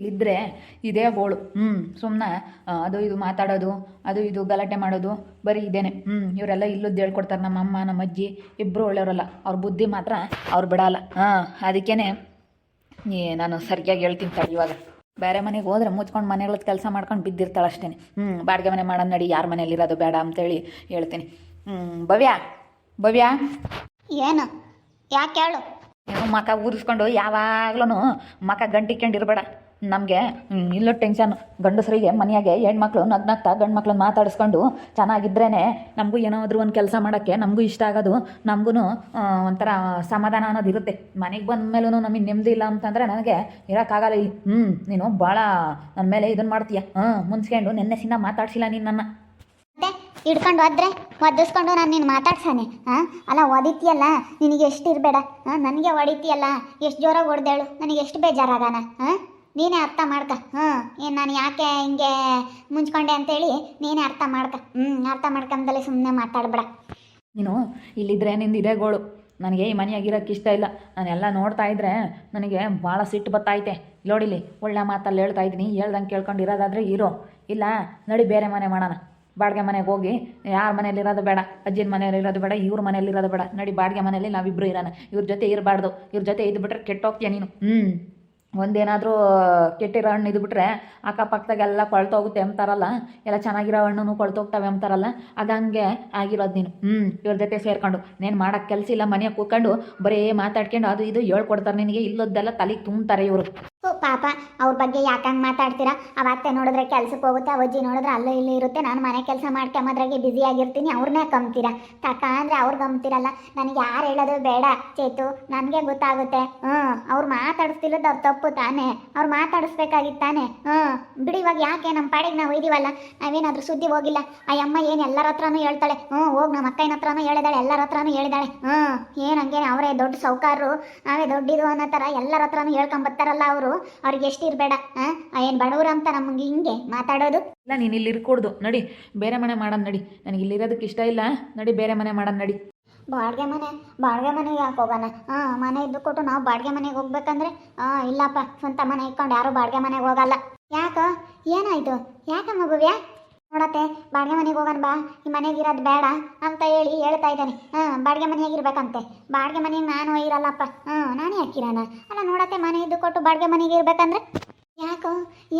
ಇಲ್ಲಿದ್ದರೆ ಇದೇ ಗೋಳು. ಹ್ಞೂ ಸುಮ್ಮನೆ ಅದು ಇದು ಮಾತಾಡೋದು ಅದು ಇದು ಗಲಾಟೆ ಮಾಡೋದು ಬರೀ ಇದೇನೆ. ಹ್ಞೂ ಇವರೆಲ್ಲ ಇಲ್ಲದ್ದು ಹೇಳ್ಕೊಡ್ತಾರೆ ನಮ್ಮ ಅಮ್ಮ ನಮ್ಮ ಅಜ್ಜಿ ಇಬ್ಬರು ಒಳ್ಳೆಯವರಲ್ಲ. ಅವ್ರ ಬುದ್ಧಿ ಮಾತ್ರ ಅವ್ರು ಬಿಡಲ್ಲ. ಹಾಂ ಅದಕ್ಕೇ ನಾನು ಸರಿಯಾಗಿ ಹೇಳ್ತೀನಿ ತಡಿ ಇವಾಗ. ಬೇರೆ ಮನೆಗೆ ಹೋದ್ರೆ ಮುಚ್ಕೊಂಡು ಮನೆಗಳದ್ದು ಕೆಲಸ ಮಾಡ್ಕೊಂಡು ಬಿದ್ದಿರ್ತಾಳೆ ಅಷ್ಟೇ ಹ್ಞೂ ಬಾಡಿಗೆ ಮನೆ ಮಾಡೋಣ ನಡಿ ಯಾರ ಮನೇಲಿ ಇರೋದು ಬೇಡ ಅಂತೇಳಿ ಹೇಳ್ತೀನಿ. ಹ್ಞೂ ಭವ್ಯ ಭವ್ಯ. ಏನು? ಯಾಕೆ ಹೇಳು? ಏನೋ ಮಕ ಊರಿಸ್ಕೊಂಡು ಯಾವಾಗ್ಲೂ ಮಕ ಗಂಟಿಕೊಂಡಿರ್ಬೇಡ ನಮಗೆ ಇಲ್ಲೋ ಟೆನ್ಷನ್ ಗಂಡಸರಿಗೆ, ಮನೆಯಾಗೆ ಹೆಣ್ಮಕ್ಳು ನಗ್ನಗ್ತಾ ಗಂಡು ಮಕ್ಳನ್ನ ಮಾತಾಡಿಸ್ಕೊಂಡು ಚೆನ್ನಾಗಿದ್ರೇ ನಮಗೂ ಏನಾದರೂ ಒಂದು ಕೆಲಸ ಮಾಡೋಕ್ಕೆ ನಮಗೂ ಇಷ್ಟ ಆಗೋದು. ನಮಗೂ ಒಂಥರ ಸಮಾಧಾನ ಅನ್ನೋದು ಇರುತ್ತೆ ಮನೆಗೆ ಬಂದ ಮೇಲೂ ನಮಗೆ ನೆಮ್ಮದಿ ಇಲ್ಲ ಅಂತಂದರೆ ನನಗೆ ಇರೋಕ್ಕಾಗಲ್ಲ ಇಲ್ಲಿ. ಹ್ಞೂ ನೀನು ಭಾಳ ನನ್ನ ಮೇಲೆ ಇದನ್ನು ಮಾಡ್ತೀಯ. ಹ್ಞೂ ಮುನ್ಸ್ಕೊಂಡು ಸಿನ ಮಾತಾಡ್ಸಿಲ್ಲ ನೀನು ನನ್ನ. ಹಿಡ್ಕೊಂಡು ಹೋದ್ರೆ, ಒದ್ದಿಸ್ಕೊಂಡು ನಾನು ನೀನು ಮಾತಾಡ್ಸಾನೆ. ಹಾಂ, ಅಲ್ಲ ಒದಿತೀಯಲ್ಲ, ನಿನಗೆ ಎಷ್ಟು ಇರಬೇಡ. ನನಗೆ ಹೊಡಿತೀಯಲ್ಲ ಎಷ್ಟು ಜೋರಾಗಿ ಹೊಡೆದೇಳು, ನನಗೆ ಎಷ್ಟು ಬೇಜಾರಾಗಾನ? ಹಾಂ? ನೀನೇ ಅರ್ಥ ಮಾಡ್ಕ. ಹ್ಞೂ ಏನು ನಾನು ಯಾಕೆ ಹಿಂಗೆ ಮುಂಚ್ಕೊಂಡೆ ಅಂತೇಳಿ ನೀನೇ ಅರ್ಥ ಮಾಡ್ಕ. ಹ್ಞೂ ಅರ್ಥ ಮಾಡ್ಕೊಂಡಲ್ಲಿ ಸುಮ್ಮನೆ ಮಾತಾಡ್ಬೇಡ. ನೀನು ಇಲ್ಲಿದ್ರೆ ನಿಂದು ಇದೇ ಗೋಳು. ನನಗೆ ಈ ಮನೆಯಾಗಿರೋಕ್ಕೆ ಇಷ್ಟ ಇಲ್ಲ. ನಾನೆಲ್ಲ ನೋಡ್ತಾ ಇದ್ರೆ ನನಗೆ ಭಾಳ ಸಿಟ್ಟು ಬತ್ತೈತೆ ನೋಡಿಲಿ ಒಳ್ಳೆ ಮಾತಲ್ಲಿ ಹೇಳ್ತಾ ಇದ್ದೀನಿ. ಹೇಳ್ದಂಗೆ ಕೇಳ್ಕೊಂಡು ಇರೋದಾದರೆ ಇರೋ. ಇಲ್ಲ, ನಡಿ ಬೇರೆ ಮನೆ ಮಾಡೋಣ. ಬಾಡಿಗೆ ಮನೆಗೆ ಹೋಗಿ, ಯಾರ ಮನೇಲಿ ಇರೋದು ಬೇಡ. ಅಜ್ಜಿನ ಮನೇಲಿ ಇರೋದು ಬೇಡ, ಇವ್ರ ಮನೇಲಿ ಇರೋದು ಬೇಡ. ನಡಿ ಬಾಡಿಗೆ ಮನೇಲಿ ನಾವಿಬ್ಬರು ಇರೋಣ. ಇವ್ರ ಜೊತೆ ಇರಬಾರ್ದು. ಇವ್ರ ಜೊತೆ ಇದ್ಬಿಟ್ರೆ ಕೆಟ್ಟೋಗ್ತೀಯ ನೀನು. ಹ್ಞೂ ಒಂದೇನಾದರೂ ಕೆಟ್ಟಿರೋ ಹಣ್ಣು ಇದ್ಬಿಟ್ರೆ ಅಕ್ಕಪಕ್ಕದಾಗೆಲ್ಲ ಕೊಳ್ತೋಗುತ್ತೆ ಅಂತಾರಲ್ಲ ಎಲ್ಲ ಚೆನ್ನಾಗಿರೋ ಹಣ್ಣು ಕೊಳ್ತೋಗ್ತವೆ ಅಂತಾರಲ್ಲ ಅದಂಗೆ ಆಗಿರೋದು ನೀನು. ಹ್ಞೂ ಇವ್ರ ಜೊತೆ ಸೇರ್ಕೊಂಡು. ನೀನು ಮಾಡೋಕ್ಕೆ ಕೆಲಸ ಇಲ್ಲ, ಮನೆಯಾಗ ಕೂತ್ಕೊಂಡು ಬರೀ ಮಾತಾಡ್ಕೊಂಡು ಅದು ಇದು ಹೇಳ್ಕೊಡ್ತಾರೆ ನಿನಗೆ, ಇಲ್ಲದ್ದೆಲ್ಲ ತಲೆಗೆ ತುಂಬ್ತಾರೆ ಇವರು. ಪಾಪ, ಅವ್ರ ಬಗ್ಗೆ ಯಾಕಂಗೆ ಮಾತಾಡ್ತೀರಾ? ಅವ ಅತ್ತೆ ನೋಡಿದ್ರೆ ಕೆಲ್ಸಕ್ಕೆ ಹೋಗುತ್ತೆ ಅವಜ್ಜಿ ನೋಡಿದ್ರೆ ಅಲ್ಲೇ ಇಲ್ಲೇ ಇರುತ್ತೆ. ನಾನು ಮನೆ ಕೆಲಸ ಮಾಡ್ಕೊಂಬದ್ರಾಗೆ ಬ್ಯುಸಿ ಆಗಿರ್ತೀನಿ ಅವ್ರನ್ನೇ ಕಮ್ತೀರಾ ಅಂದರೆ ಅವ್ರು ಗಂಬ್ತಿರಲ್ಲ ನನಗೆ ಯಾರು ಹೇಳೋದು ಬೇಡ, ಚೇತು, ನನಗೆ ಗೊತ್ತಾಗುತ್ತೆ. ಹ್ಞೂ ಅವ್ರು ಮಾತಾಡಿಸ್ತಿಲ್ಲದ ಅವ್ರು ತಪ್ಪು ತಾನೇ. ಅವ್ರು ಮಾತಾಡಿಸ್ಬೇಕಾಗಿತ್ತು ತಾನೇ. ಹ್ಞೂ ಬಿಡಿ ಇವಾಗ ಯಾಕೆ ನಮ್ಮ ಪಾಡಿಗೆ ನಾವು ಇದೀವಲ್ಲ ನಾವೇನಾದ್ರೂ ಸುದ್ದಿ ಹೋಗಿಲ್ಲ? ಆ ಅಮ್ಮ ಏನು ಎಲ್ಲರ ಹತ್ರನೂ ಹೇಳ್ತಾಳೆ. ಹ್ಞೂ ಹೋಗಿ ನಮ್ಮ ಅಕ್ಕನ ಹತ್ರನೂ ಹೇಳಿದಾಳೆ, ಎಲ್ಲರ ಹತ್ರನೂ ಹೇಳಿದಾಳೆ. ಹ್ಞೂ ಏನು ಹಂಗೆ ಅವರೇ ದೊಡ್ಡ ಸೌಕಾರರು, ನಾವೇ ದೊಡ್ಡಿದು ಅನ್ನೋ ಥರ ಎಲ್ಲರ ಹತ್ರನೂ ಹೇಳ್ಕೊಂಬರ್ತಾರಲ್ಲ ಅವರು. ಅವ್ರಿಗೆ ಎಷ್ಟು ಇರಬೇಡ ಏನು ಬಡವರು ಅಂತ ನಮಗೆ ಹಿಂಗೆ ಮಾತಾಡೋದು? ಇಲ್ಲ ನೀನು ಇಲ್ಲಿ ಇರ್ಕೊಡ್ದು. ನಡಿ ಬೇರೆ ಮನೆ ಮಾಡೋಣ ನಡಿ. ನನಗೆ ಇಲ್ಲಿರೋದಕ್ಕೆ ಇಷ್ಟ ಇಲ್ಲ. ನಡಿ ಬೇರೆ ಮನೆ ಮಾಡೋಣ ನಡಿ. ಬಾಡಿಗೆ ಮನೆ ಬಾಡಿಗೆ ಮನೆಗೆ ಯಾಕೆ ಹೋಗೋಣ? ಹಾಂ ಮನೆ ಇದ್ದು ಕೊಟ್ಟು ನಾವು ಬಾಡಿಗೆ ಮನೆಗೆ ಹೋಗ್ಬೇಕಂದ್ರೆ ಹಾಂ ಇಲ್ಲಪ್ಪ ಸ್ವಂತ ಮನೆ ಇಟ್ಕೊಂಡು ಯಾರು ಬಾಡಿಗೆ ಮನೆಗೆ ಹೋಗಲ್ಲ. ಯಾಕೋ? ಏನಾಯ್ತು? ಯಾಕೆ ಮಗುವ್ಯಾ ನೋಡತ್ತೆ, ಬಾಡಿಗೆ ಮನೆಗೆ ಹೋಗನ್ ಬಾ, ಈ ಮನೆಗೆ ಇರೋದು ಬೇಡ ಅಂತ ಹೇಳಿ ಹೇಳ್ತಾ ಇದ್ದಾನೆ. ಹಾಂ, ಬಾಡಿಗೆ ಮನೆಯಾಗ ಇರ್ಬೇಕಂತೆ ಬಾಡಿಗೆ ಮನೆಗೆ ನಾನು ಇರಲ್ಲಪ್ಪ. ಹಾಂ, ನಾನೇ ಹಾಕಿರೋಣ ಅಲ್ಲ ನೋಡತ್ತೆ, ಮನೆ ಇದ್ದು ಕೊಟ್ಟು ಬಾಡಿಗೆ ಮನೆಗೆ ಇರ್ಬೇಕಂದ್ರೆ? ಯಾಕೋ,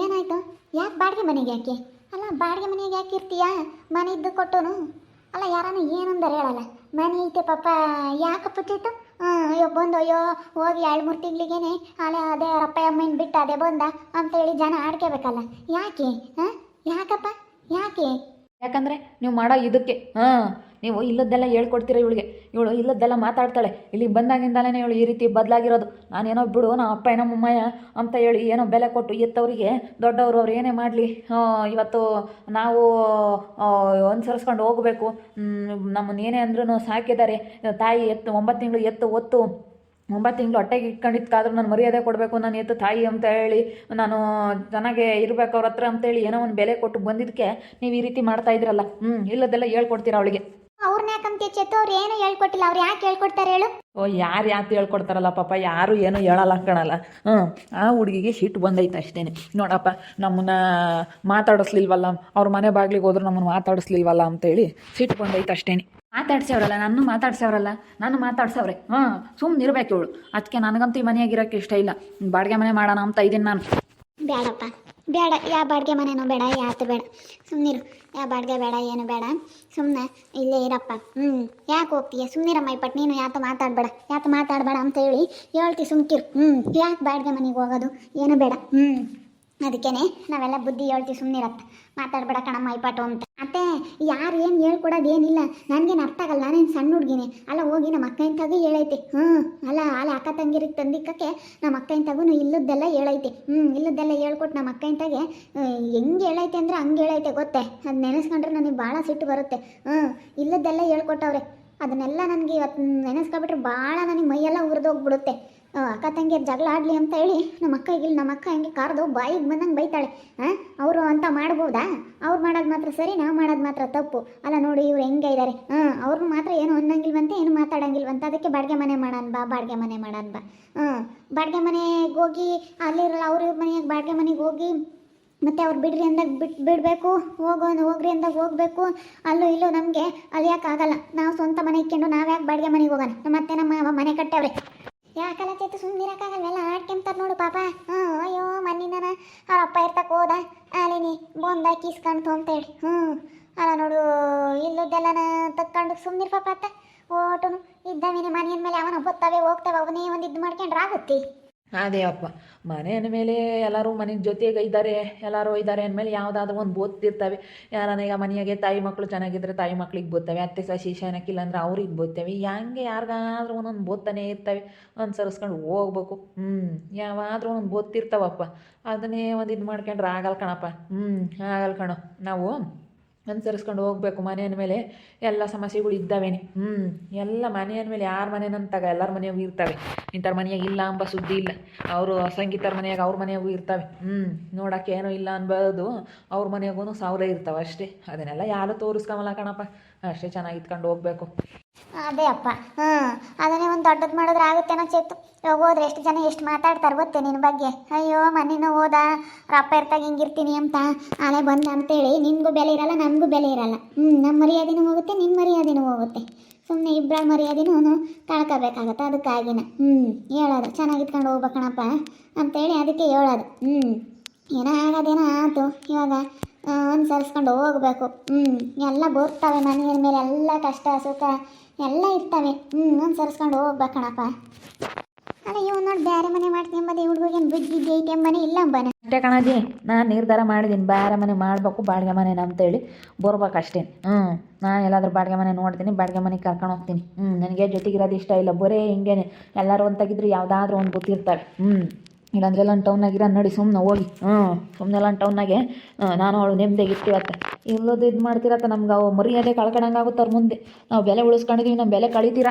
ಏನಾಯ್ತು? ಯಾಕೆ ಬಾಡಿಗೆ ಮನೆಗೆ ಯಾಕೆ? ಅಲ್ಲ, ಬಾಡಿಗೆ ಮನೆಗೆ ಯಾಕೆ ಇರ್ತೀಯಾ? ಮನೆ ಇದ್ದು ಕೊಟ್ಟುನು? ಅಲ್ಲ ಯಾರನ್ನ ಏನಂದರೆ ಹೇಳಲ್ಲ. ಮನೆ ಐತೆ ಪಾಪ, ಯಾಕೆ ಪುಚ್ಚಿತ್ತು ಹಾಂ, ಅಯ್ಯೋ, ಬಂದು, ಅಯ್ಯೋ, ಹೋಗಿ ಎರಡು ಮೂರು ತಿಂಗಳಿಗೇನೆ ಅಲ್ಲ ಅದೇ ಅಪ್ಪ ಅಮ್ಮನ ಬಿಟ್ಟು ಅದೇ ಬಂದ ಅಂತೇಳಿ ಜನ ಆಡ್ಕೋಬೇಕಲ್ಲ. ಯಾಕೆ? ಹಾಂ, ಯಾಕಪ್ಪ? ಯಾಕೆ? ಯಾಕಂದರೆ ನೀವು ಮಾಡೋ ಇದಕ್ಕೆ, ಹಾಂ, ನೀವು ಇಲ್ಲದ್ದೆಲ್ಲ ಹೇಳ್ಕೊಡ್ತೀರ ಇವಳಿಗೆ. ಇವಳು ಇಲ್ಲದ್ದೆಲ್ಲ ಮಾತಾಡ್ತಾಳೆ. ಇಲ್ಲಿಗೆ ಬಂದಾಗಿಂದಲೇ ಇವಳು ಈ ರೀತಿ ಬದಲಾಗಿರೋದು. ನಾನೇನೋ ಬಿಡು, ನಮ್ಮ ಅಪ್ಪ ಏನೋ ಮುಮ್ಮಯ್ಯ ಅಂತ ಹೇಳಿ ಏನೋ ಬೆಲೆ ಕೊಟ್ಟು ಎತ್ತವರಿಗೆ, ದೊಡ್ಡವರು ಅವ್ರು ಏನೇ ಮಾಡಲಿ ಇವತ್ತು ನಾವು ಅನುಸರಿಸ್ಕೊಂಡು ಹೋಗಬೇಕು. ನಮ್ಮನ್ನೇನೇ ಅಂದ್ರೂ ಸಾಕಿದ್ದಾರೆ. ತಾಯಿ ಎತ್ತು, ಒಂಬತ್ತು ತಿಂಗಳು ಎತ್ತು, ಒತ್ತು. ಒಂಬತ್ತು ತಿಂಗಳು ಹೊಟ್ಟೆಗೆ ಇಟ್ಕೊಂಡಿದ್ದಕ್ಕಾದ್ರೂ ನಾನು ಮರ್ಯಾದೆ ಕೊಡಬೇಕು ನಾನು ಎತ್ತು ತಾಯಿ ಅಂತ ಹೇಳಿ ನಾನು ಚೆನ್ನಾಗೆ ಇರಬೇಕು ಅವ್ರ ಹತ್ರ ಅಂತೇಳಿ ಏನೋ ಒಂದು ಬೆಲೆ ಕೊಟ್ಟು ಬಂದಿದ್ದಕ್ಕೆ ನೀವು ಈ ರೀತಿ ಮಾಡ್ತಾ ಇದ್ರಲ್ಲ. ಹ್ಞೂ ಇಲ್ಲದೆಲ್ಲ ಹೇಳ್ಕೊಡ್ತೀರಾ ಅವಳಿಗೆ? ಅವ್ರನ್ನ ಯಾಕಂತ ಚೇತು? ಅವ್ರು ಏನು ಹೇಳ್ಕೊಟ್ಟಿಲ್ಲ. ಅವ್ರು ಯಾಕೆ ಹೇಳ್ಕೊಡ್ತಾರೆ ಹೇಳು? ಓ ಯಾರು ಯಾಕೆ ಹೇಳ್ಕೊಡ್ತಾರಲ್ಲ ಪಾಪ ಯಾರು ಏನು ಹೇಳಲ್ಲ ಕಣಲ್ಲ. ಹ್ಞೂ ಆ ಹುಡುಗಿಗೆ ಸಿಟ್ಟು ಬಂದೈತೆ ಅಷ್ಟೇನೆ. ನೋಡಪ್ಪ ನಮ್ಮನ್ನ ಮಾತಾಡಿಸ್ಲಿಲ್ವಲ್ಲ ಅವ್ರ ಮನೆ ಬಾಗಿಲಿಗೆ ಹೋದ್ರು ನಮ್ಮನ್ನು ಮಾತಾಡಿಸ್ಲಿಲ್ವಲ್ಲ ಅಂತೇಳಿ ಸಿಟ್ಟು ಬಂದೈತೆ ಅಷ್ಟೇ ಮಾತಾಡ್ಸವ್ರಲ್ಲ ನಾನು ಮಾತಾಡ್ಸವ್ರಲ್ಲ, ನಾನು ಮಾತಾಡ್ಸವ್ರೆ. ಹ್ಞೂ ಸುಮ್ಮನೆ ಇರ್ಬೇಕು ಇವಳು. ಅದಕ್ಕೆ ನನಗಂತೂ ಈ ಮನೆಯಾಗಿರೋಕ್ಕೆ ಇಷ್ಟ ಇಲ್ಲ. ಬಾಡಿಗೆ ಮನೆ ಮಾಡೋಣ ಅಂತ ಇದ್ದೀನಿ ನಾನು. ಬೇಡಪ್ಪ ಬೇಡ ಯಾವ ಬಾಡಿಗೆ ಮನೆನೂ ಬೇಡ ಯಾತು ಬೇಡ. ಸುಮ್ಮನಿರು ಯಾವ ಬಾಡಿಗೆ ಬೇಡ, ಏನು ಬೇಡ. ಸುಮ್ಮನೆ ಇಲ್ಲೇ ಇರಪ್ಪ. ಹ್ಞೂ ಯಾಕೆ ಹೋಗ್ತೀಯ? ಸುಮ್ಮನಿರಮ್ಮ ಇಪ್ಪಟ್ಟು ನೀನು ಯಾತು ಮಾತಾಡಬೇಡ. ಯಾತು ಮಾತಾಡಬೇಡ ಅಂತ ಹೇಳಿ ಹೇಳ್ತಿ ಸುಮ್ಕಿರು. ಹ್ಞೂ ಯಾಕೆ ಬಾಡಿಗೆ ಮನೆಗೆ ಹೋಗೋದು? ಏನು ಬೇಡ. ಹ್ಞೂ ಅದಕ್ಕೇನೆ ನಾವೆಲ್ಲ ಬುದ್ಧಿ ಹೇಳ್ತೀವಿ ಸುಮ್ಮನಿರತ್ತ ಮಾತಾಡ್ಬೇಡ ಕಣಮ್ಮ ಮೈಪಾಟು ಅಂತ. ಅತ್ತೆ ಯಾರು ಏನು ಹೇಳ್ಕೊಡೋದು ಏನಿಲ್ಲ. ನನಗೇನು ಅರ್ಥ ಆಗಲ್ಲ, ನಾನೇನು ಸಣ್ಣ ಹುಡುಗಿನಿ. ಅಲ್ಲ ಹೋಗಿ ನಮ್ಮ ಅಕ್ಕ ಇಂತಾಗೂ ಹೇಳೈತಿ. ಹ್ಞೂ ಅಲ್ಲ ಅಲ್ಲ, ಅಕ್ಕ ತಂಗಿರಿಗೆ ತಂದಿಕ್ಕಕ್ಕೆ ನಮ್ಮ ಅಕ್ಕ ಇಂತಾಗೂ ಇಲ್ಲದ್ದೆಲ್ಲ ಹೇಳೈತಿ. ಹ್ಞೂ ಇಲ್ಲದ್ದೆಲ್ಲ ಹೇಳ್ಕೊಟ್ಟು ನಮ್ಮ ಅಕ್ಕ ಇಂತಾಗೆ ಹೆಂಗೆ ಹೇಳೈತೆ ಅಂದ್ರೆ ಹಂಗೆ ಹೇಳೈತೆ ಗೊತ್ತೇ? ಅದು ನೆನೆಸ್ಕೊಂಡ್ರೆ ನನಗೆ ಭಾಳ ಸಿಟ್ಟು ಬರುತ್ತೆ. ಹ್ಞೂ ಇಲ್ಲದ್ದೆಲ್ಲ ಹೇಳ್ಕೊಟ್ಟವ್ರೆ. ಅದನ್ನೆಲ್ಲ ನನಗೆ ಇವತ್ತು ನೆನೆಸ್ಕೊಬಿಟ್ರೆ ಭಾಳ ನನಗೆ ಮೈಯೆಲ್ಲ ಉರಿದೋಗ್ಬಿಡುತ್ತೆ ಅಕ್ಕ ತಂಗಿಯರು ಜಗಳ ಆಡಲಿ ಅಂತ ಹೇಳಿ ನಮ್ಮ ಅಕ್ಕ ಇಲ್ಲಿ ನಮ್ಮ ಅಕ್ಕ ಹಂಗೆ ಕಾರ್ದು ಬಾಯಿಗೆ ಬಂದಂಗೆ ಬೈತಾಳೆ. ಹಾಂ ಅವರು ಅಂತ ಮಾಡ್ಬೋದಾ? ಅವ್ರು ಮಾಡೋದು ಮಾತ್ರ ಸರಿ, ನಾವು ಮಾಡೋದು ಮಾತ್ರ ತಪ್ಪು. ಅಲ್ಲ ನೋಡಿ ಇವ್ರು ಹೆಂಗೆ ಇದ್ದಾರೆ ಹಾಂ ಮಾತ್ರ ಏನು ಅನ್ನಂಗಿಲ್ವಂತೆ, ಏನು ಮಾತಾಡಂಗಿಲ್ವಂತೆ. ಅದಕ್ಕೆ ಬಾಡಿಗೆ ಮನೆ ಮಾಡೋಣ ಬಾ, ಬಾಡಿಗೆ ಮನೆ ಮಾಡೋಣ ಬಾ. ಹಾಂ ಬಾಡಿಗೆ ಮನೆಗೆ ಹೋಗಿ ಅಲ್ಲಿರಲ್ಲ, ಅವ್ರ ಇವ್ರ ಮನೆಗೆ ಬಾಡಿಗೆ ಮನೆಗೆ ಹೋಗಿ ಮತ್ತೆ ಅವ್ರು ಬಿಡ್ರಿ ಅಂದಾಗ ಬಿಟ್ಟು ಬಿಡಬೇಕು ಹೋಗೋ ಹೋಗ್ರಿ ಅಂದಾಗ ಹೋಗಬೇಕು. ಅಲ್ಲೂ, ಇಲ್ಲೂ, ನಮಗೆ ಅಲಿಯೋಕ್ಕಾಗಲ್ಲ ನಾವು ಸ್ವಂತ ಮನೆ ಇಕ್ಕೊಂಡು ನಾವು ಯಾಕೆ ಬಾಡಿಗೆ ಮನೆಗೆ ಹೋಗೋಣ? ಮತ್ತೆ ನಮ್ಮ ಮನೆ ಯಾಕೆ ಯಾಕಲ್ಲ ಚೇತು ಸುಮ್ಮನೆ ಇರೋಕ್ಕಾಗಲ್ವೆಲ್ಲ ಆಡ್ಕೊಂತಾರೆ ನೋಡು ಪಾಪ. ಹ್ಞೂ ಅಯ್ಯೋ ಮಣ್ಣಿನ ಅವ್ರ ಅಪ್ಪ ಇರ್ತಕ್ಕೆ ಹೋದ. ಅಲ್ಲಿನಿ ಬಂದ, ಕೀಸ್ಕೊಂಡು ಅಂತೇಳಿ ಹ್ಞೂ ಅಲ್ಲ ನೋಡು, ಇಲ್ಲದ್ದೆಲ್ಲನ ತಕ್ಕೊಂಡು ಸುಮ್ಮನಿರ್ ಪಾಪ ಅತ್ತ. ಓಟನು, ಇದ್ದಾವಿನಿ ಮನೆಯ ಮೇಲೆ, ಅವನ ಬತ್ತವೆ ಹೋಗ್ತಾವೆ, ಅವನೇ ಒಂದು ಇದು ಮಾಡ್ಕೊಂಡ್ರೆ ಆಗುತ್ತೆ. ಅದೇ ಅಪ್ಪ ಮನೆ ಅಂದಮೇಲೆ ಎಲ್ಲರೂ ಮನೆ ಜೊತೆಗೆ ಇದ್ದಾರೆ, ಎಲ್ಲರೂ ಇದ್ದಾರೆ ಅಂದಮೇಲೆ ಯಾವುದಾದ್ರೂ ಒಂದು ಬೋದ್ತಿರ್ತವೆ ಈಗ ಮನೆಯಾಗೆ ತಾಯಿ ಮಕ್ಕಳು ಚೆನ್ನಾಗಿದ್ದರೆ ತಾಯಿ ಮಕ್ಳಿಗೆ ಬೋತ್ತವೆ, ಅತ್ತೆ ಸಸಿ ಏನಕ್ಕಿಲ್ಲ ಅಂದ್ರೆ ಅವ್ರಿಗೆ ಬೋತ್ತವೆ. ಹಂಗೆ ಯಾರಿಗಾದ್ರೂ ಒಂದೊಂದು ಬೋದ್ತಾನೆ ಇರ್ತವೆ. ಅನುಸರಿಸ್ಕೊಂಡು ಹೋಗ್ಬೇಕು. ಹ್ಞೂ ಯಾವಾದರೂ ಒಂದು ಬೋದ್ತಿರ್ತಾವಪ್ಪ ಅದನ್ನೇ ಒಂದು ಇದು ಮಾಡ್ಕೊಂಡ್ರೆ ಆಗಲ್ಲ ಕಣಪ್ಪ. ಹ್ಞೂ ಆಗಲ್ಲ ಕಣೋ. ನಾವು ಅನುಸರಿಸ್ಕೊಂಡು ಹೋಗ್ಬೇಕು ಮನೆ ಮೇಲೆ. ಎಲ್ಲ ಸಮಸ್ಯೆಗಳು ಇದ್ದಾವೇನೆ? ಹ್ಞೂ ಎಲ್ಲ ಮನೆ ಮೇಲೆ ಯಾರ ಮನೆನಂತಾಗ ಎಲ್ಲರ ಮನೆಯಾಗೂ ಇರ್ತವೆ. ಇಂಥವ್ರ ಮನೆಯಾಗ ಇಲ್ಲ ಅಂಬ ಸುದ್ದಿ ಇಲ್ಲ. ಅವರು ಸಂಗೀತರ ಮನೆಯಾಗ ಅವ್ರ ಮನೆಯಾಗೂ ಇರ್ತವೆ. ಹ್ಞೂ ನೋಡೋಕೆ ಏನೂ ಇಲ್ಲ ಅನ್ಬೋದು. ಅವ್ರ ಮನೆಯಾಗೂ ಸಾವಿರ ಇರ್ತಾವೆ ಅಷ್ಟೇ. ಅದನ್ನೆಲ್ಲ ಯಾರು ತೋರಿಸ್ಕೊಂಬಲ್ಲ ಕಣಪ್ಪ. ಅಷ್ಟೇ ಚೆನ್ನಾಗಿ ಇಟ್ಕೊಂಡು ಹೋಗ್ಬೇಕು. ಅದೇ ಅಪ್ಪ. ಹ್ಞೂ ಅದನ್ನೇ ಒಂದು ದೊಡ್ಡದು ಮಾಡಿದ್ರೆ ಆಗುತ್ತೇನೋ ಚೇತು. ಇವಾಗ ಹೋದ್ರೆ ಎಷ್ಟು ಜನ ಎಷ್ಟು ಮಾತಾಡ್ತಾರೆ ಗೊತ್ತೇ ನಿನ್ನ ಬಗ್ಗೆ? ಅಯ್ಯೋ ಮನೆನೂ ಹೋದ ರಪ್ಪ ಅಪ್ಪ ಇರ್ತಾಗ ಹಿಂಗಿರ್ತೀನಿ ಅಂತ. ಆನೆ ಬಂದ ಅಂತೇಳಿ ನಿನಗೂ ಬೆಲೆ ಇರಲ್ಲ ನಮಗೂ ಬೆಲೆ ಇರಲ್ಲ. ಹ್ಞೂ ನಮ್ಮ ಮರ್ಯಾದೆನೂ ಹೋಗುತ್ತೆ ನಿನ್ನ ಮರ್ಯಾದೆನೂ ಹೋಗುತ್ತೆ. ಸುಮ್ಮನೆ ಇಬ್ಬರ ಮರ್ಯಾದೆನೂ ಕಳ್ಕೋಬೇಕಾಗತ್ತೆ ಅದಕ್ಕಾಗಿನ ಹ್ಞೂ ಹೇಳೋದು. ಚೆನ್ನಾಗಿ ಇಟ್ಕೊಂಡು ಹೋಗ್ಬೇಕಣಪ್ಪ ಅಂತೇಳಿ ಅದಕ್ಕೆ ಹೇಳೋದು. ಹ್ಞೂ ಏನೋ ಆಗೋದೇನೋ ಆಯ್ತು ಇವಾಗ? ಅನುಸರಿಸ್ಕೊಂಡು ಹೋಗ್ಬೇಕು. ಹ್ಞೂ ಎಲ್ಲ ಬರ್ತವೆ ಮನೆಯ ಮೇಲೆ, ಎಲ್ಲ ಕಷ್ಟ, ಸುಖ, ಎಲ್ಲ ಇರ್ತವೆ. ಹ್ಞೂ ಅನುಸರಿಸ್ಕೊಂಡು ಹೋಗ್ಬೇಕಣಪ್ಪ ಅಲ್ಲ, ಇವ್ ನೋಡಿ ಬೇರೆ ಮನೆ ಮಾಡ್ತೀನಿ ಹುಡುಗರಿಗೆ ಬುದ್ಧಿ ಐತೆ ಮನೆ ಇಲ್ಲ ಅಂಬನೆ? ಅಷ್ಟೇ ಕಣಜಿ, ನಾನು ನಿರ್ಧಾರ ಮಾಡಿದ್ದೀನಿ ಬೇರೆ ಮನೆ ಮಾಡಬೇಕು, ಬಾಡಿಗೆ ಮನೆ ಅಂತೇಳಿ. ಬರ್ಬೇಕು ಅಷ್ಟೇ. ಹ್ಞೂ ನಾನು ಎಲ್ಲಾದ್ರೂ ಬಾಡಿಗೆ ಮನೆ ನೋಡ್ತೀನಿ, ಬಾಡಿಗೆ ಮನೆಗೆ ಕರ್ಕೊಂಡು ಹೋಗ್ತೀನಿ. ಹ್ಞೂ ನನಗೆ ಜೊತೆಗಿರೋದು ಇಷ್ಟ ಇಲ್ಲ, ಬರೇ ಹಿಂಗೇನೆ. ಎಲ್ಲರೂ ಒಂತಾಗಿದ್ರು ಯಾವುದಾದ್ರೂ ಒಂದು ಗೊತ್ತಿರ್ತಾರೆ ಹ್ಞೂ ಇಲ್ಲಾಂದ್ರೆ ಎಲ್ಲ ಟೌನಾಗಿರೋ ನಡಿ ಸುಮ್ಮನೆ ಹೋಗಿ. ಹ್ಞೂ ಸುಮ್ಮನೆ ಎಲ್ಲ ಟೌನಾಗೆ ನಾನು ಅವಳು ನೆಮ್ಮದಿಗೆ ಇರ್ತೀವತ್ತ ಇಲ್ಲೋದು ಇದು ಮಾಡ್ತೀರತ್ತ ನಮ್ಗೆ ಅವು ಮರ್ಯಾದೆ ಕಳ್ಕೊಂಡಂಗೆ ಅವ್ರ ಮುಂದೆ. ನಾವು ಬೆಲೆ ಉಳಿಸ್ಕೊಂಡಿದೀವಿ ನಮ್ಮ ಬೆಲೆ ಕಳಿತೀರ?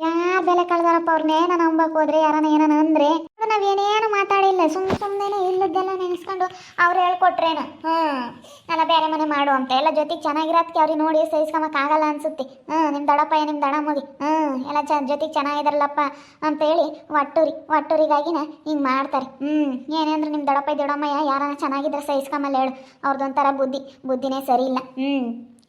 ಯಾ, ಬೆಲೆ ಕಳ್ದಾರಪ್ಪ ಅವ್ರನ್ನೇನ ನಂಬಕ್ ಹೋದ್ರೆ ಯಾರನ್ನ ಏನಾನ ಅಂದ್ರೆ ನಾವ್ ಏನೇನು ಮಾತಾಡಿಲ್ಲ, ಸುಮ್ ಸುಮ್ಮನೆ ಇಲ್ಲದ್ದೆಲ್ಲ ನೆನೆಸ್ಕೊಂಡು ಅವ್ರು ಹೇಳ್ಕೊಟ್ರೇನು? ಹ್ಞೂ ನಾನು ಬೇರೆ ಮನೆ ಮಾಡು ಅಂತ. ಎಲ್ಲ ಜೊತೆಗೆ ಚೆನ್ನಾಗಿರೋದಕ್ಕೆ ಅವ್ರಿಗೆ ನೋಡಿ ಸಹಿಸ್ಕೊಂಬಕ್ಕಾಗಲ್ಲ ಅನ್ಸುತ್ತೆ. ನಿಮ್ಮ ದಡಪ್ಪ ನಿಮ್ಮ ದಡ ಹ್ಞೂ ಎಲ್ಲ ಚ ಜೊತೆಗೆ ಚೆನ್ನಾಗಿದಾರಲ್ಲಪ್ಪ ಅಂತೇಳಿ ಒಟ್ಟೂರಿ, ಒಟ್ಟೂರಿಗಾಗಿನ ಹಿಂಗೆ ಮಾಡ್ತಾರೆ. ಹ್ಞೂ ಏನೇಂದ್ರೆ ನಿಮ್ಮ ದಡಪ್ಪ ದೊಡಮ್ಮಯ್ಯ ಯಾರನ್ನ ಚೆನ್ನಾಗಿದ್ರೆ ಸಹಿಸ್ಕೊಂಬಲ್ಲ ಹೇಳು. ಅವ್ರದ್ದೊಂಥರ ಬುದ್ಧಿ, ಬುದ್ಧಿನೇ ಸರಿ ಇಲ್ಲ ಹ್ಞೂ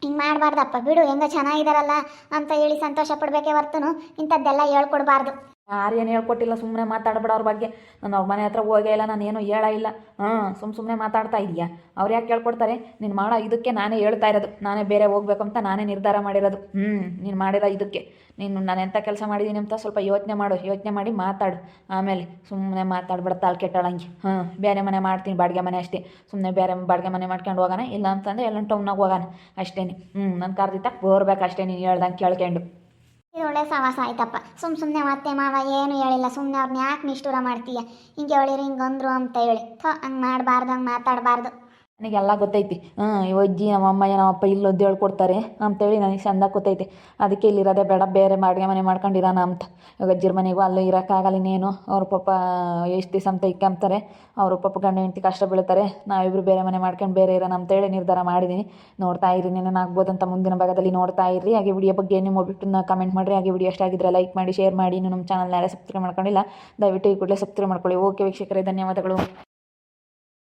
ಹಿಂಗೆ ಮಾಡಬಾರ್ದಪ್ಪ. ಬಿಡು, ಹೆಂಗ ಚೆನ್ನಾಗಿದಾರಲ್ಲ ಅಂತ ಹೇಳಿ ಸಂತೋಷ ಪಡಬೇಕೇ ಹೊರ್ತನು ಇಂಥದ್ದೆಲ್ಲ ಹೇಳ್ಕೊಡ್ಬಾರ್ದು. ಯಾರು ಏನು ಹೇಳ್ಕೊಟ್ಟಿಲ್ಲ, ಸುಮ್ಮನೆ ಮಾತಾಡ್ಬೇಡ ಅವ್ರ ಬಗ್ಗೆ. ನಾನು ಅವ್ರ ಮನೆ ಹತ್ರ ಹೋಗೇ ಇಲ್ಲ, ನಾನು ಏನೂ ಹೇಳ ಇಲ್ಲ. ಹಾಂ ಸುಮ್ಮ ಸುಮ್ಮನೆ ಮಾತಾಡ್ತಾ ಇದೆಯಾ? ಅವ್ರು ಯಾಕೆ ಕೇಳ್ಕೊಡ್ತಾರೆ ನೀನು ಮಾಡೋ ಇದಕ್ಕೆ ನಾನೇ ಹೇಳ್ತಾ ಇರೋದು. ನಾನೇ ಬೇರೆ ಹೋಗ್ಬೇಕು ಅಂತ ನಾನೇ ನಿರ್ಧಾರ ಮಾಡಿರೋದು. ಹ್ಞೂ ನೀನು ಮಾಡಿರೋ ಇದಕ್ಕೆ. ನೀನು, ನಾನು ಎಂಥ ಕೆಲಸ ಮಾಡಿದ್ದೀನಿ ಅಂತ ಸ್ವಲ್ಪ ಯೋಚನೆ ಮಾಡು. ಯೋಚನೆ ಮಾಡಿ ಮಾತಾಡು. ಆಮೇಲೆ ಸುಮ್ಮನೆ ಮಾತಾಡ್ಬೇಡ ತಾಳು ಕೆಟ್ಟಳಂಗೆ. ಹಾಂ, ಬೇರೆ ಮನೆ ಮಾಡ್ತೀನಿ, ಬಾಡಿಗೆ ಮನೆ ಅಷ್ಟೇ. ಸುಮ್ಮನೆ ಬೇರೆ ಬಾಡಿಗೆ ಮನೆ ಮಾಡ್ಕೊಂಡು ಹೋಗೋಣ. ಇಲ್ಲ ಅಂತಂದರೆ ಎಲ್ಲ ಟೌನಾಗ ಹೋಗೋಣ. ಅಷ್ಟೇ ಹ್ಞೂ ನನ್ನ ಕರ್ದಿತ್ತ ಬರ್ಬೇಕು ಅಷ್ಟೇ ನೀನು ಹೇಳ್ದಂಗೆ ಕೇಳ್ಕೊಂಡು. ಇದು ಸವಾಸ ಆಯ್ತಪ್ಪ. ಸುಮ್ ಸುಮ್ಮನೆ ಮತ್ತೆ ಮಾವ ಏನು ಹೇಳಿಲ್ಲ. ಸುಮ್ಮನೆ ಅವ್ರನ್ನ ಯಾಕೆ ನಿಷ್ಠೂರ ಮಾಡ್ತೀಯ? ಹಿಂಗೆ ಹೇಳಿರಿ ಹಿಂಗೆ ಅಂದ್ರು ಅಂತ ಹೇಳಿ. ಥೋ, ಹಂಗೆ ಮಾಡಬಾರ್ದು, ಹಂಗೆ ಮಾತಾಡಬಾರ್ದು. ನನಗೆಲ್ಲ ಗೊತ್ತೈತಿ. ಹಾಂ ಅಜ್ಜಿ, ನಮ್ಮ ಅಮ್ಮ ಏನೋ ಅಪ್ಪ ಇಲ್ಲೊದ್ದು ಹೇಳ್ಕೊಡ್ತಾರೆ ಅಂತೇಳಿ ನನಗೆ ಚಂದ ಗೊತ್ತೈತಿ. ಅದಕ್ಕೆ ಇಲ್ಲಿರೋದೇ ಬೇಡ, ಬೇರೆ ಬಾಡಿಗೆ ಮನೆ ಮಾಡ್ಕೊಂಡಿರಾನ ಅಂತ. ಇವಾಗ ಅಜ್ಜಿರ ಮನೆಗೂ ಅಲ್ಲೂ ಇರೋಕ್ಕಾಗಲ್ಲ ಇನ್ನೇನು. ಅವ್ರ ಪಾಪ ಎಷ್ಟು ದಿವಸ ಅಂತ ಇಕ್ಕಂತಾರೆ ಅವ್ರ ಪಾಪ ಗಂಡ ಹೆಂಡತಿ ಕಷ್ಟ ಬೀಳ್ತಾರೆ. ನಾವಿಬ್ಬರು ಬೇರೆ ಮನೆ ಮಾಡ್ಕೊಂಡು ಬೇರೆ ಇರೋಣ ಅಂತೇಳಿ ನಿರ್ಧಾರ ಮಾಡಿದ್ದೀನಿ ನೋಡ್ತಾ ಇರಿ ಆಗ್ಬೋದು ಅಂತ ಮುಂದಿನ ಭಾಗದಲ್ಲಿ ನೋಡ್ತಾ ಇರಿ ಹಾಗೆ ವಿಡಿಯೋ ಬಗ್ಗೆ ನಿಮ್ಮ ಒಬ್ಬಿಟ್ಟು ಕಮೆಂಟ್ ಮಾಡಿರಿ. ಹಾಗೆ ವಿಡಿಯೋ ಎಷ್ಟಾಗಿದ್ರೆ ಲೈಕ್ ಮಾಡಿ ಶೇರ್ ಮಾಡಿ. ಇನ್ನು ನಮ್ಮ ಚಾನಲ್ನ ಯಾರೇ ಸಬ್ಸ್ಕ್ರೈಬ್ ಮಾಡ್ಕೊಂಡಿಲ್ಲ, ದಯವಿಟ್ಟು ಈ ಕೂಡಲೇ ಸಬ್ಸ್ಕ್ರೈಬ್ ಮಾಡ್ಕೊಳ್ಳಿ. ಓಕೆ ವೀಕ್ಷಕರೇ, ಧನ್ಯವಾದಗಳು.